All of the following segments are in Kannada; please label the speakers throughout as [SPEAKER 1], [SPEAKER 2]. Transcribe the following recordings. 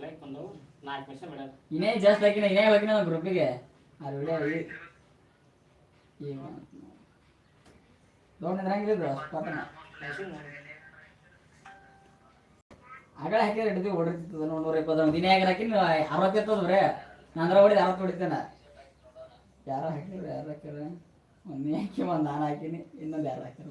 [SPEAKER 1] ಲೈಕ್ ಒಂದು
[SPEAKER 2] ಇನ್ನೇ ಜಸ್ಟ್ ಹಾಕಿನ ಇನ್ನೇ ಹಾಕಿನ ಗ್ರೂಪಿಗೆ ಅದು ವಿಡಿಯೋ ಆಗಲೇ ಹಾಕಿದ್ರೆ ಹಿಡಿದು ಹೊಡಿತಿತ್ತು ನೋಡ್ನೂರ ಇಪ್ಪತ್ತು ದಿನ ಹಾಕಿದ್ರೆ ಹಾಕಿ ಅರವತ್ತು ಇರ್ತದ ಬರೇ. ನಂದ್ರ ಹೊಡಿದ ಅರವತ್ತು ಹೊಡಿತೇನೆ. ಯಾರೋ ಹಾಕಿದ್ರೆ ಯಾರು ಹಾಕಿದ್ರೆ. ಒಂದು ಹಾಕಿ ಒಂದು ನಾನು ಹಾಕಿನಿ ಇನ್ನೊಂದು ಯಾರು ಹಾಕಿನ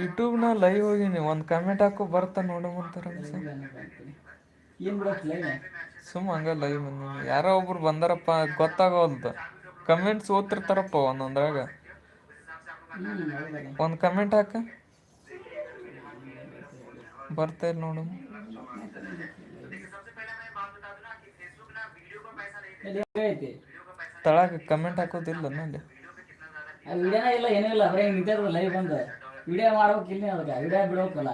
[SPEAKER 3] ಯೂಟ್ಯೂಬ್ನ ಲೈವ್ ಹೋಗಿನಿ ಒಂದು ಕಮೆಂಟ್ ಹಾಕು ಬರ್ತಾ ನೋಡೋಮಂತಾರ ಸುಮ್ಮ ಹಂಗ ಲೈವ್ ಬಂದ ಯಾರೋ ಒಬ್ರು ಬಂದಾರಪ್ಪ ಗೊತ್ತಾಗೋಲ್ದ. ಕಮೆಂಟ್ಸ್ ಓದ್ತಿರ್ತಾರಪ್ಪ ಒಂದೊಂದ್ರಾಗ. ಒಂದು ಕಮೆಂಟ್ ಹಾಕ. ಬರ್ತಾ ಇಲ್ಲ ನೋಡು. ತಳಗ ಕಮೆಂಟ್ ಹಾಕೋದಿಲ್ಲ
[SPEAKER 2] ನಲ್ಲಿ ವಿಡಿಯೋನೇ ಇಲ್ಲ ಏನೂ ಇಲ್ಲ ಬರೀ ನಿಂತಿರೋದು ಲೈವ್ ಬಂದು. ವಿಡಿಯೋ ಮಾಡ್ಬೇಕು ಇಲ್ಲಿ ಅದಕ್ಕೆ ವಿಡಿಯೋ ಬಿಡೋಕಲ್ಲ